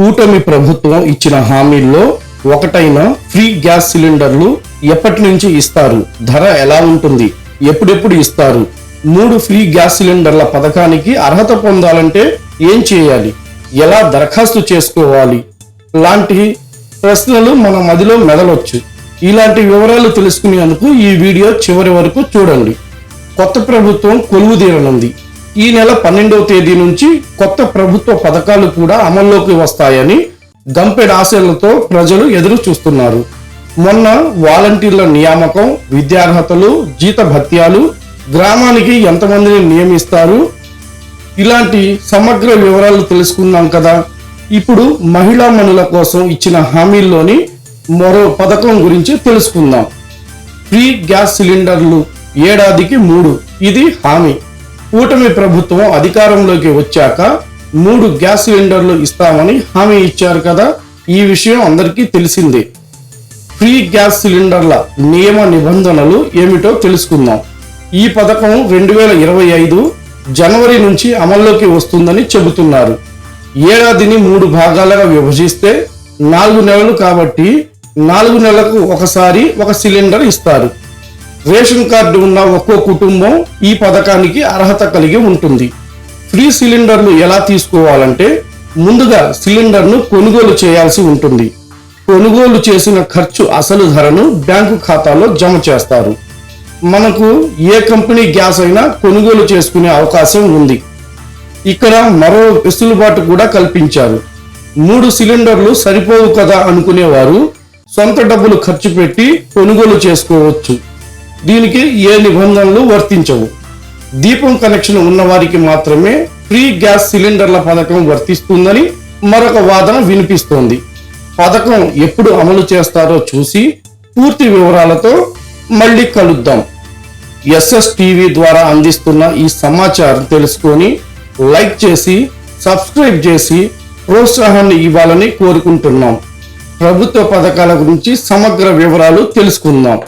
కూటమి ప్రభుత్వం ఇచ్చిన హామీల్లో ఒకటైన ఫ్రీ గ్యాస్ సిలిండర్లు ఎప్పటి నుంచి ఇస్తారు? ధర ఎలా ఉంటుంది? ఎప్పుడెప్పుడు ఇస్తారు? మూడు ఫ్రీ గ్యాస్ సిలిండర్ల పథకానికి అర్హత పొందాలంటే ఏం చేయాలి? ఎలా దరఖాస్తు చేసుకోవాలి? లాంటి ప్రశ్నలు మన మదిలో మెదలొచ్చు. ఇలాంటి వివరాలు తెలుసుకునేందుకు ఈ వీడియో చివరి వరకు చూడండి. కొత్త ప్రభుత్వం కొలువు తీరనుంది ఈ నెల పన్నెండవ తేదీ నుంచి కొత్త ప్రభుత్వ పథకాలు కూడా అమల్లోకి వస్తాయని గంపెడ్ ఆశలతో ప్రజలు ఎదురు చూస్తున్నారు. మొన్న వాలంటీర్ల నియామకం విద్యార్హతలు జీత భత్యాలు గ్రామానికి ఎంతమందిని నియమిస్తారు? ఇలాంటి సమగ్ర వివరాలు తెలుసుకున్నాం కదా. ఇప్పుడు మహిళా మనుల కోసం ఇచ్చిన హామీల్లోని మరో పథకం గురించి తెలుసుకుందాం. ఫ్రీ గ్యాస్ సిలిండర్లు ఏడాదికి మూడు. ఇది హామీ. కూటమి ప్రభుత్వం అధికారంలోకి వచ్చాక మూడు గ్యాస్ సిలిండర్లు ఇస్తామని హామీ ఇచ్చారు కదా. ఈ విషయం అందరికీ తెలిసిందే. ఫ్రీ గ్యాస్ సిలిండర్ల నియమ నిబంధనలు ఏమిటో తెలుసుకుందాం. ఈ పథకం రెండు వేల ఇరవై ఐదు జనవరి నుంచి అమల్లోకి వస్తుందని చెబుతున్నారు. ఏడాదిని మూడు భాగాలుగా విభజిస్తే నాలుగు నెలలు కాబట్టి నాలుగు నెలలకు ఒకసారి ఒక సిలిండర్ ఇస్తారు. రేషన్ కార్డు ఉన్న ఒక్కో కుటుంబం ఈ పథకానికి అర్హత కలిగి ఉంటుంది. ఫ్రీ సిలిండర్లు ఎలా తీసుకోవాలంటే ముందుగా సిలిండర్ను కొనుగోలు చేయాల్సి ఉంటుంది. కొనుగోలు చేసిన ఖర్చు అసలు ధరను బ్యాంకు ఖాతాలో జమ చేస్తారు. మనకు ఏ కంపెనీ గ్యాస్ అయినా కొనుగోలు చేసుకునే అవకాశం ఉంది. ఇక్కడ మరో వెసులుబాటు కూడా కల్పించారు. మూడు సిలిండర్లు సరిపోవు కదా అనుకునేవారు సొంత డబ్బులు ఖర్చు పెట్టి కొనుగోలు చేసుకోవచ్చు. దీనికి ఏ నిబంధనలు వర్తించవు. దీపం కనెక్షన్ ఉన్న వారికి మాత్రమే ఫ్రీ గ్యాస్ సిలిండర్ల పథకం వర్తిస్తుందని మరొక వాదన వినిపిస్తోంది. పథకం ఎప్పుడు అమలు చేస్తారో చూసి పూర్తి వివరాలతో మళ్ళీ కలుద్దాం. ఎస్ఎస్ టీవీ ద్వారా అందిస్తున్న ఈ సమాచారం తెలుసుకొని లైక్ చేసి సబ్స్క్రైబ్ చేసి ప్రోత్సాహాన్ని ఇవ్వాలని కోరుకుంటున్నాం. ప్రభుత్వ పథకాల గురించి సమగ్ర వివరాలు తెలుసుకుందాం.